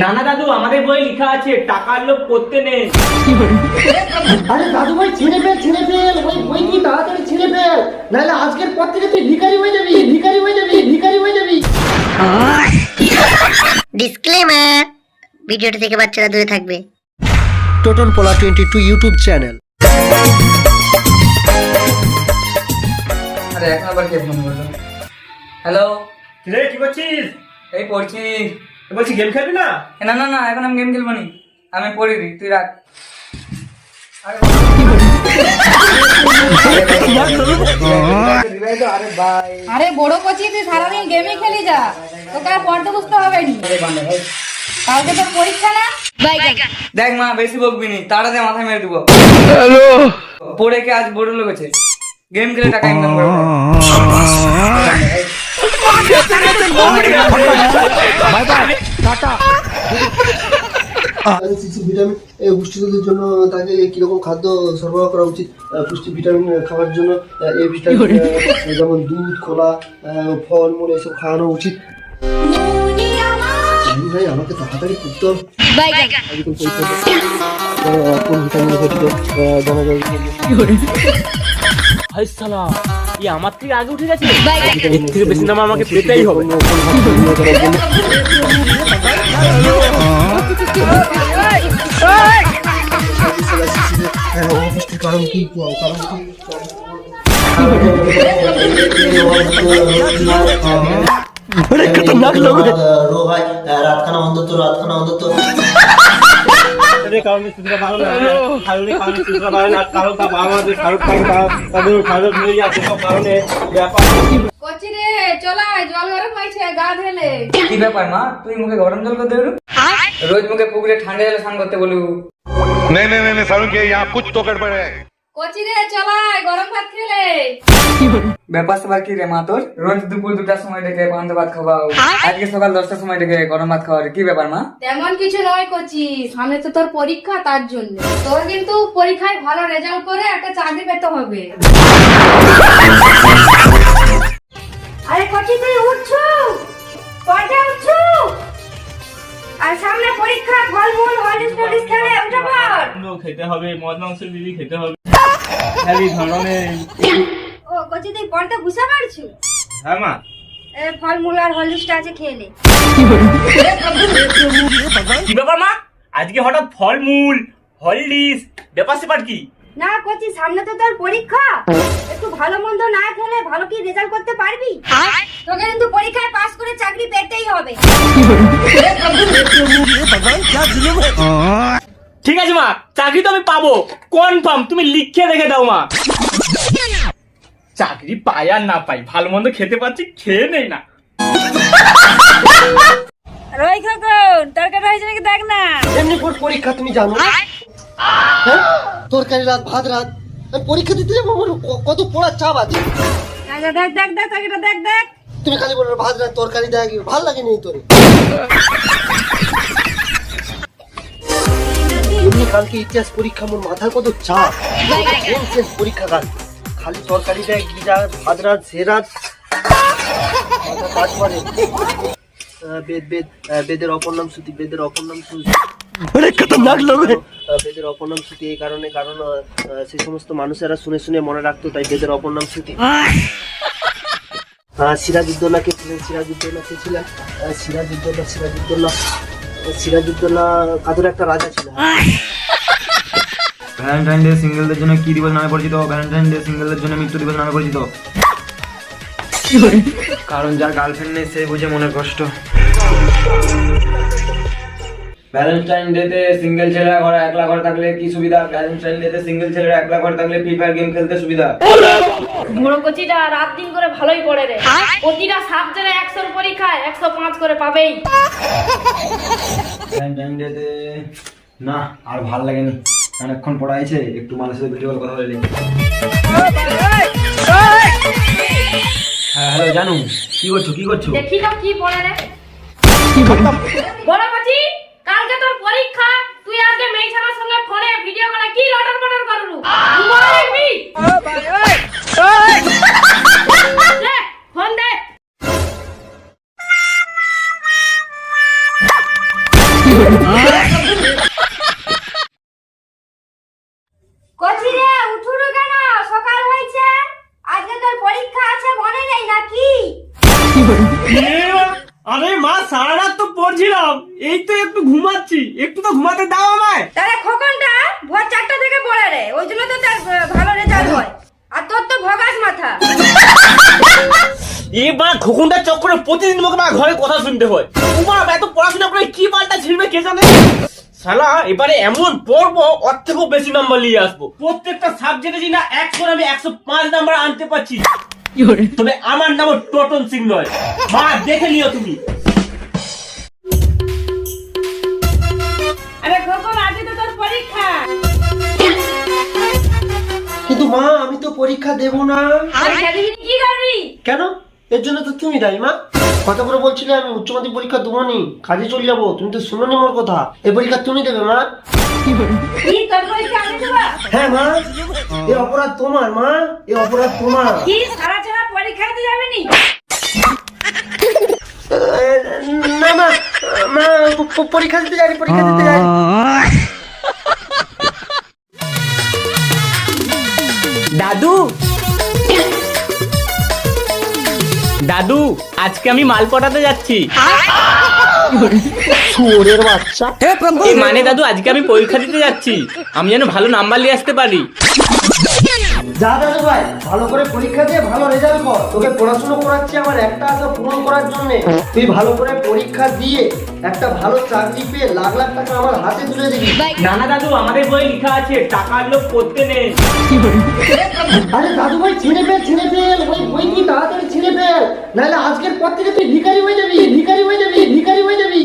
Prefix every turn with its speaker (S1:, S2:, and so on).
S1: নানা দাদু আমাদের বই লেখা আছে টাকার লোভ করতে নেই।
S2: আরে দাদু ভাই ছেড়ে ফেল ছেড়ে ফেল। ওই বই কি তাড়াতাড়ি ছেড়ে ফেল? নাহলে আজকের পর থেকে তুই ভিখারি হয়ে যাবি ভিখারি হয়ে যাবি ভিখারি হয়ে যাবি।
S3: ডিসক্লেমার ভিডিওটি থেকে বাচ্চারা দূরে থাকবে।
S2: টোটন পোলা টোয়েন্টি টু ইউটিউব চ্যানেল
S4: আরে এখন আবার কে ফোন করল? হ্যালো
S1: রে কি করছিস?
S4: এই পড়ছি।
S1: বলছি গেম খেলবি না?
S4: না না না এখন আমি গেম খেলব নি। আমি পড়ি নি তুই রাখ। আরে আরে ভাই
S5: আরে বড় কচি তুই সারাদিন গেমে খেলি যা। তোকে আর পড়তে বুঝতে হবে নি। কালকে তোর পরীক্ষা না?
S4: দেখ মা বেশি বকবি নি তাড়াতাড়ি মাথায় মেরে দেবো। পড়ে কে আজ বড় লোক আছে? গেম খেলে টাকা ইনকাম করব।
S2: শিশু ভিটামিন পুষ্টিগুলির জন্য তাকে কীরকম খাদ্য সরবরাহ করা উচিত পুষ্টি ভিটামিন খাওয়ার জন্য এই ভিটামিন যেমন দুধ খোলা আহ, ফল মূল এসব খাওয়ানো উচিত ভাই আমাকে তাড়াতাড়ি পড়তে হবে কোন ভিটামিন ঘটিত জানা যায়
S1: ই আমার থেকে আগে উঠে গেছে? এর থেকে বেশি নাম আমাকে পেতেই হবে।
S2: কারণ কি কারণ কি রাতখানা অন্তত রাতখানা অন্তত।
S1: কারণে সুতরা ভালো না কারণে কারণে সুতরা ভালো না কারণ তা আমাদের শাহরুখ খান তাদের শাহরুখ মিলে যাচ্ছে সব কারণে ব্যাপার
S5: কচি রে চলাই জল গরম হয়েছে গা ধেলে
S4: কি ব্যাপার মা তুই মুখে গরম জল করতে বেরু রোজ মুখে পুকুরে ঠান্ডা জলে স্নান করতে বলু
S6: नहीं नहीं नहीं नहीं सारुण के यहाँ कुछ तो गड़बड़ है
S5: কচি রে চলাই গরম ভাত খেলে।
S4: ব্যাপার কি রে মা তোর? রোজ দুপুর দুটার সময় পান্ত ভাত খাওয়াও। আজকে সকাল দশটার সময় গরম ভাত খাওয়া কি ব্যাপার মা?
S5: তেমন কিছু নয় কচি সামনে তো তোর পরীক্ষা তার জন্য। তোর কিন্তু পরীক্ষায় ভালো রেজাল্ট করে একটা চাকরি পেতে হবে। আরে কচি তুই উঠছু? কয়টা উঠছু? আর সামনে পরীক্ষা ফলমূল হলিস টলিস খেলে উঠে পড়।
S1: খেতে হবে মদ মাংস বিবি খেতে হবে। এই ধরনের
S5: ও কচি তুই পড়তে বুঝতে পারছু?
S1: হ্যাঁ মা।
S5: এ ফলমূল আর হলিসটা আছে খেয়ে নে।
S1: কি ব্যাপার মা? আজকে হঠাৎ ফলমূল হললিস ব্যাপার স্যাপার কি?
S5: না কচি সামনে তো তোর পরীক্ষা। একটু ভালো মন্দ না খেলে ভালো কি রেজাল্ট করতে পারবি? তোকে কিন্তু পরীক্ষায় পাস করে চাকরি পেতেই হবে।
S1: ঠিক আছে মা। চাকরি তো আমি পাবো। কনফার্ম তুমি লিখে রেখে দাও মা। চাকরি পাই আর না পাই ভালো মন্দ খেতে পাচ্ছি খেয়ে নেই না।
S5: রই খোকন তরকারি হয়েছে নাকি দেখ না?
S2: এমনি পর পরীক্ষা তুমি জানো? হ্যাঁ? তরকারি রাত ভাত রাত। পরীক্ষা দিতে যাব আমার কত পড়ার চাপ আছে।
S5: আচ্ছা দেখ দেখ দেখ তরকারিটা দেখ দেখ।
S2: তুমি খালি বলো ভাত রাত তরকারি দেখ ভালো লাগে নেই তোর। এমনি কালকে ইতিহাস পরীক্ষা মোর মাথার কত চাপ। কোন শেষ পরীক্ষা কাল? খালি তরকারি দেয় যা ভাত রাত সে বেদ বেদ বেদের অপর নাম শ্রুতি বেদের অপর নাম শ্রুতি খতরনাক লোক বেদের অপর নাম শ্রুতি এই কারণে কারণ সেই সমস্ত মানুষেরা শুনে শুনে মনে রাখতো তাই বেদের অপর নাম শ্রুতি। আহ, সিরাজউদ্দৌলা কে ছিলেন সিরাজউদ্দৌলা কে ছিলেন? সিরাজউদ্দৌলা আহ, সিরাজউদ্দৌলা কাদের একটা রাজা ছিল
S7: ভ্যালেন্টাইন ডে সিঙ্গেলদের জন্য কি দিবস নামে পরিচিত? ভ্যালেন্টাইন ডে সিঙ্গেলদের জন্য মৃত্যু দিবস নামে পরিচিত? কারণ যার গার্লফ্রেন্ড নেই সে বুঝে মনের কষ্ট। ভ্যালেন্টাইন ডে তে সিঙ্গেল ছেলেরা ঘরে একলা ঘরে থাকলে কি সুবিধা? ভ্যালেন্টাইন ডে তে সিঙ্গেল ছেলেরা একলা ঘরে থাকলে ফ্রি ফায়ার গেম খেলতে সুবিধা?
S5: বুড়ো কচিটা রাত দিন করে ভালোই পড়ে রে। প্রতিটা সাবজেক্টে একশোর পরীক্ষায় একশো পাঁচ করে পাবেই।
S7: ভ্যালেন্টাইন ডে তে না আর ভালো লাগেনি। অনেকক্ষণ পড়া হয়েছে একটু মানুষের সাথে ভিডিও কল কথা বলে হ্যাঁ হ্যালো জানু কি করছ কি করছ?
S5: দেখি তো কি পড়ে রে। বড় কচি কালকে তোর পরীক্ষা তুই আজকে মেয়ে ছানার সঙ্গে ফোনে ভিডিও করে কি লটর পটর করলু কচি রে উঠুরু কেন? সকাল হয়েছে। আজকে তোর পরীক্ষা আছে মনে নেই নাকি?
S1: আরে মা সারা রাত তো পড়ছিলাম। এই তো একটু ঘুমাচ্ছি। একটু তো ঘুমাতে দাও আমায়।
S5: তাহলে খোকনটা ভোর চারটা থেকে পড়ে রে। ওই জন্য তো তার ভালো রেজাল্ট হয়। আর তোর তো ভগাস মাথা।
S1: এবার খোকনটার চক্করে প্রতিদিন মোকে মা ঘরে কথা শুনতে হয়। উমা এত পড়াশোনা করে কি পাল্টা ছিড়বে কে জানে? শালা এবারে এমন পড়ব ওর থেকেও বেশি নাম্বার নিয়ে আসব। প্রত্যেকটা সাবজেক্টে যদি না একশো আমি একশো পাঁচ নাম্বার আনতে পারছি। তবে আমার নাম টোটন সিং নয়। মা দেখে নিও তুমি।
S5: আরে খোকন আজকে তো তোর পরীক্ষা।
S2: কিন্তু মা আমি তো পরীক্ষা দেব না।
S5: কি করবি?
S2: কেন? এর জন্য তো তুমি দায়ী মা। কথা করে বলছিলে আমি উচ্চ মাধ্যমিক পরীক্ষা দেবো নি কাজে চলে যাব তুমি তো শুনোনি মোর কথা। এই পরীক্ষা তুমি দেবে মা। হ্যাঁ মা। এই অপরাধ তোমার মা। এই অপরাধ তোমার।
S5: কি সারা ছাড়া পরীক্ষা দিতে যাবি নি?
S2: না মা। মা পরীক্ষা দিতে যাই পরীক্ষা দিতে যাই।
S1: দাদু আজকে আমি মাল পটাতে যাচ্ছি।
S2: শুয়োরের বাচ্চা।
S1: মানে দাদু আজকে আমি পরীক্ষা দিতে যাচ্ছি। আমি যেন ভালো নাম্বার নিয়ে আসতে পারি।
S2: যা দাদু ভাই ভালো করে পরীক্ষা দিয়ে ভালো রেজাল্ট কর। তোকে পড়াশোনা করাচ্ছি আমার একটা আশা পূরণ করার জন্য। তুই ভালো করে পরীক্ষা দিয়ে একটা ভালো চাকরি পেয়ে লাখ লাখ টাকা আমার হাতে তুলে দিবি।
S1: না না দাদু আমাদের বই লেখা আছে টাকার লোক করতে নেই
S2: আরে দাদু ভাই ছেড়ে ফেল ছেড়ে ফেল। ওই বই কি তাড়াতাড়ি ছেড়ে ফেল? নাহলে আজকের পর থেকে তুই ভিখারি হয়ে যাবি ভিখারি হয়ে যাবি ভিখারি হয়ে যাবি।